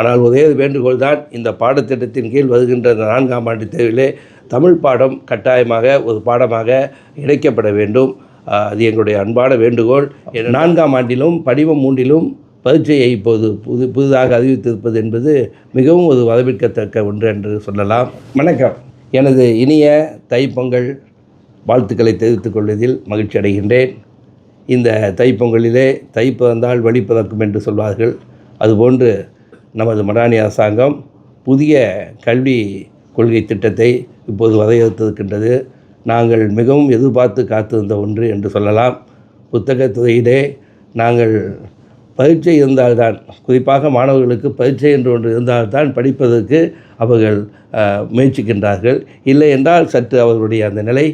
ஆனால் ஒரே வேண்டுகோள் தான் இந்த பாடத்திட்டத்தின் கீழ் வருகின்ற இந்த நான்காம் ஆண்டு தேர்விலே தமிழ் பாடம் கட்டாயமாக ஒரு பாடமாக இணைக்கப்பட வேண்டும். அது எங்களுடைய அன்பான வேண்டுகோள். நான்காம் ஆண்டிலும் படிவம் மூன்றிலும் பரீட்சையை இப்போது புது புதிதாக அறிவித்திருப்பது என்பது மிகவும் ஒரு வரவேற்கத்தக்க ஒன்று என்று சொல்லலாம். வணக்கம். எனது இனிய தைப்பொங்கல் வாழ்த்துக்களை தெரிவித்துக் கொள்வதில் மகிழ்ச்சி அடைகின்றேன். இந்த தைப்பொங்கலிலே தை பிறந்தால் வழி பிறக்கும் என்று சொல்வார்கள். அதுபோன்று நமது மடானி அரசாங்கம் புதிய கல்வி கொள்கை திட்டத்தை இப்போது வரையறுத்திருக்கின்றது. நாங்கள் மிகவும் எதிர்பார்த்து காத்திருந்த ஒன்று என்று சொல்லலாம். புத்தகத்துறையிலே நாங்கள் பரீட்சை இருந்தால்தான் குறிப்பாக மாணவர்களுக்கு பரீட்சை என்று ஒன்று இருந்தால்தான் படிப்பதற்கு அவர்கள் முயற்சிக்கின்றார்கள். இல்லை என்றால் சற்று அவர்களுடைய அந்த நிலை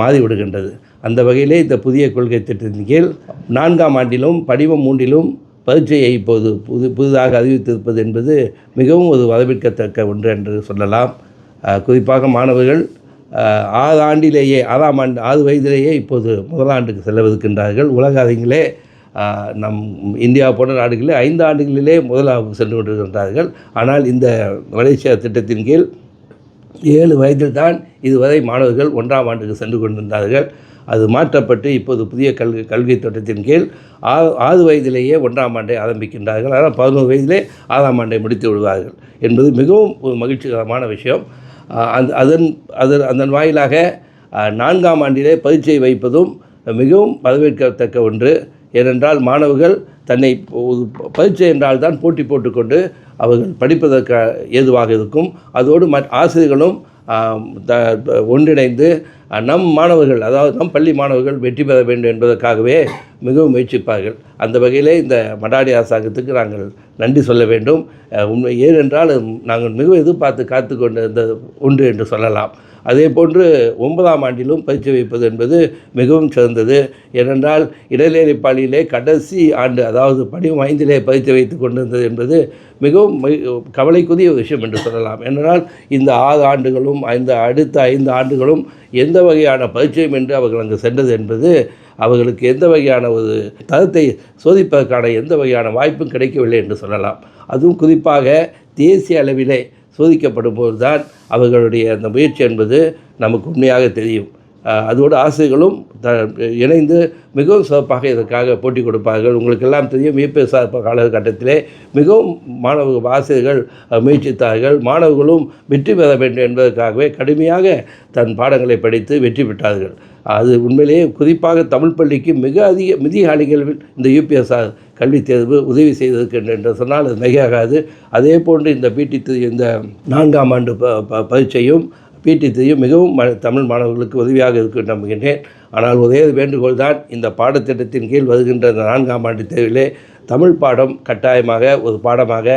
மாறிவிடுகின்றது. அந்த வகையிலே இந்த புதிய கொள்கை திட்டத்தின் கீழ் நான்காம் ஆண்டிலும் படிவம் மூன்றிலும் பரீட்சையை இப்போது புது புதிதாக அறிவித்திருப்பது என்பது மிகவும் ஒரு வரவேற்கத்தக்க ஒன்று என்று சொல்லலாம். குறிப்பாக மாணவர்கள் ஆறு ஆண்டிலேயே ஆறாம் ஆண்டு ஆறு வயதிலேயே இப்போது முதலாண்டுக்கு செல்லவிருக்கின்றார்கள் உலக அறிஞர்களே நம் இந்தியா போன்ற நாடுகளில் ஐந்து ஆண்டுகளிலே முதலாவது சென்று கொண்டிருக்கின்றார்கள். ஆனால் இந்த மலேசியா திட்டத்தின் கீழ் ஏழு வயதில் தான் இதுவரை மாணவர்கள் ஒன்றாம் ஆண்டுக்கு சென்று கொண்டிருந்தார்கள். அது மாற்றப்பட்டு இப்போது புதிய கல்வி கல்வி திட்டத்தின் கீழ் ஆறு ஆறு வயதிலேயே ஒன்றாம் ஆண்டை ஆரம்பிக்கின்றார்கள். ஆனால் பதினோரு வயதிலே ஆறாம் ஆண்டை முடித்து விடுவார்கள் என்பது மிகவும் ஒரு மகிழ்ச்சிகரமான விஷயம். அந் அந்த அதன் அதன் அதன் வாயிலாக நான்காம் ஆண்டிலே பரீட்சை வைப்பதும் மிகவும் வரவேற்கத்தக்க ஒன்று. ஏனென்றால் மாணவர்கள் தன்னை பரீட்சை என்றால் தான் போட்டி போட்டுக்கொண்டு அவர்கள் படிப்பதற்கு ஏதுவாக இருக்கும். அதோடு மற்ற ஆசிரியர்களும் த- ஒன்றிணைந்து நம் மாணவர்கள் அதாவது நம் பள்ளி மாணவர்கள் வெற்றி பெற வேண்டும் என்பதற்காகவே மிகவும் முயற்சிப்பார்கள். அந்த வகையிலே இந்த மடாடி அரசாங்கத்துக்கு நாங்கள் நன்றி சொல்ல வேண்டும். உண்மை ஏனென்றால் நாங்கள் மிகவும் எதிர்பார்த்து காத்து கொண்டிருந்த ஒன்று என்று சொல்லலாம். அதே போன்று ஒன்பதாம் ஆண்டிலும் பயிற்சி வைப்பது என்பது மிகவும் சிறந்தது. ஏனென்றால் இடைநிலை பள்ளியிலே கடைசி ஆண்டு அதாவது படிவம் ஐந்திலே பயிற்சி வைத்து கொண்டிருந்தது என்பது மிகவும் கவலைக்குரிய விஷயம் என்று சொல்லலாம். ஏனென்றால் இந்த ஆறு ஆண்டுகளும் இந்த அடுத்த ஐந்து ஆண்டுகளும் எந்த வகையான பரிச்சயம் என்று அவர்கள் அங்கு சென்றது என்பது அவர்களுக்கு எந்த வகையான ஒரு தரத்தை சோதிப்பதற்கான எந்த வகையான வாய்ப்பும் கிடைக்கவில்லை என்று சொல்லலாம். அதுவும் குறிப்பாக தேசிய அளவிலே சோதிக்கப்படும் போதுதான் அவர்களுடைய அந்த முயற்சி என்பது நமக்கு உண்மையாக தெரியும். அதோடு ஆசிரியர்களும் த இணைந்து மிகவும் சிறப்பாக இதற்காக போட்டி கொடுப்பார்கள் உங்களுக்கெல்லாம் தெரியும் இபிஎஸ் காலகட்டத்திலே மிகவும் மாணவ ஆசிரியர்கள் முயற்சித்தார்கள் மாணவர்களும் வெற்றி பெற வேண்டும் என்பதற்காகவே கடுமையாக தன் பாடங்களை படித்து வெற்றி பெற்றார்கள் அது உண்மையிலேயே குறிப்பாக தமிழ் பள்ளிக்கு மிக அதிக மிக அளவில் இந்த யூபிஎஸ்ஆர் கல்வித் தேர்வு உதவி செய்திருக்கின்ற என்று சொன்னால் அது மிகையாகாது அதே போன்று இந்த பிடி இந்த நான்காம் ஆண்டு ப- பரீட்சையும் பிடி தெரியும். மிகவும் தமிழ் மாணவர்களுக்கு உதவியாக இருக்கும் நம்புகின்றேன். ஆனால் ஒரே வேண்டுகோள் தான் இந்த பாடத்திட்டத்தின் கீழ் வருகின்ற இந்த நான்காம் ஆண்டு தேர்விலே தமிழ் பாடம் கட்டாயமாக ஒரு பாடமாக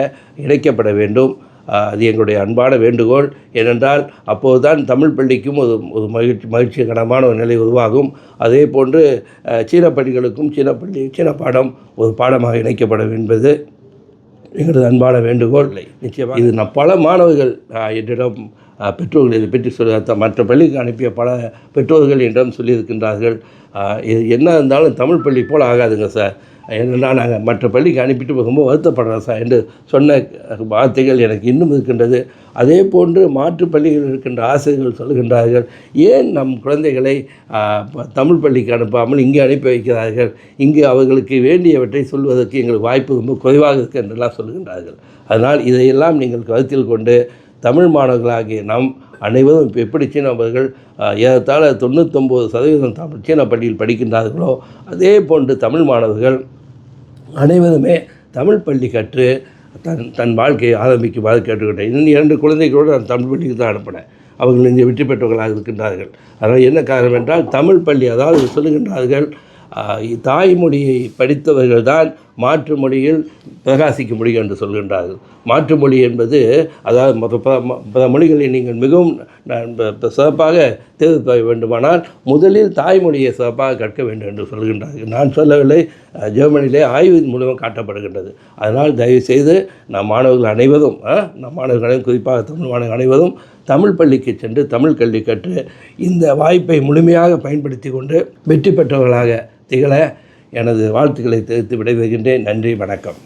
இணைக்கப்பட வேண்டும். அது எங்களுடைய அன்பான வேண்டுகோள். ஏனென்றால் அப்போது தான் தமிழ் பள்ளிக்கும் ஒரு ஒரு மகிழ்ச்சி மகிழ்ச்சிகரமான ஒரு நிலை உருவாகும். அதே போன்று சீன பள்ளிகளுக்கும் சீன பள்ளி சீன பாடம் ஒரு பாடமாக இணைக்கப்பட என்பது எங்களது அன்பான வேண்டுகோள். நிச்சயமாக இது நான் பல மாணவர்கள் என்னிடம் பெற்றோர்கள் இதை பற்றி சொல்ல மற்ற பள்ளிக்கு அனுப்பிய பல பெற்றோர்கள் என்றும் சொல்லியிருக்கின்றார்கள். இது என்ன இருந்தாலும் தமிழ் பள்ளி போல் ஆகாதுங்க சார். என்னென்னா நாங்கள் மற்ற பள்ளிக்கு அனுப்பிட்டு ரொம்ப வருத்தப்படுறோம் சார். என்று சொன்ன வார்த்தைகள் எனக்கு இன்னும் இருக்கின்றது. அதே போன்று மாற்று பள்ளிகளில் இருக்கின்ற ஆசிரியர்கள் சொல்லுகின்றார்கள் ஏன் நம் குழந்தைகளை தமிழ் பள்ளிக்கு அனுப்பாமல் இங்கே அனுப்பி வைக்கிறார்கள்? இங்கு அவர்களுக்கு வேண்டியவற்றை சொல்வதற்கு எங்களுக்கு வாய்ப்பு ரொம்ப குறைவாக இருக்கு என்றெல்லாம் சொல்லுகின்றார்கள் அதனால் இதையெல்லாம் நீங்கள் கருத்தில் கொண்டு தமிழ் மாணவர்களாகிய நாம் அனைவரும் இப்போ எப்படி சீனவர்கள் ஆஹ், ஏறத்தாழ தொண்ணூத்தொம்பது சதவீதம் தமிழ் சீன பள்ளியில் படிக்கின்றார்களோ அதே போன்று தமிழ் மாணவர்கள் அனைவருமே தமிழ் பள்ளி கற்று தன் தன் வாழ்க்கையை ஆரம்பிக்குமாறு கேட்டுக்கிட்டேன் இன்னும் இரண்டு குழந்தைகளோடு நான் தமிழ் பள்ளிக்கு தான் அனுப்பினேன். அவர்கள் இங்கே வெற்றி பெற்றவர்களாக இருக்கின்றார்கள். அதனால் என்ன காரணம் என்றால் தமிழ் பள்ளி அதாவது சொல்லுகின்றார்கள் தாய்மொழியை படித்தவர்கள் தான் மாற்று மொழியில் பிரகாசிக்க முடியும் என்று சொல்கின்றார்கள். மாற்று மொழி என்பது அதாவது பல மொழிகளை நீங்கள் மிகவும் சிறப்பாக தேர்வு வேண்டுமானால் முதலில் தாய்மொழியை சிறப்பாக கற்க வேண்டும் என்று சொல்கின்றார்கள். நான் சொல்லவில்லை ஜெர்மனியிலே ஆய்வின் மூலமாக காட்டப்படுகின்றது. அதனால் தயவு செய்து நம் மாணவர்கள் அனைவரும் நம் மாணவர்கள் அனைவரும் குறிப்பாக தமிழ் மாணவர்கள் அனைவரும் தமிழ் பள்ளிக்கு சென்று தமிழ் கல்வி கற்று இந்த வாய்ப்பை முழுமையாக பயன்படுத்தி கொண்டு வெற்றி பெற்றவர்களாக திகழ எனது வாழ்த்துக்களை தெரிவித்து விடைபெறுகின்றேன். நன்றி வணக்கம்.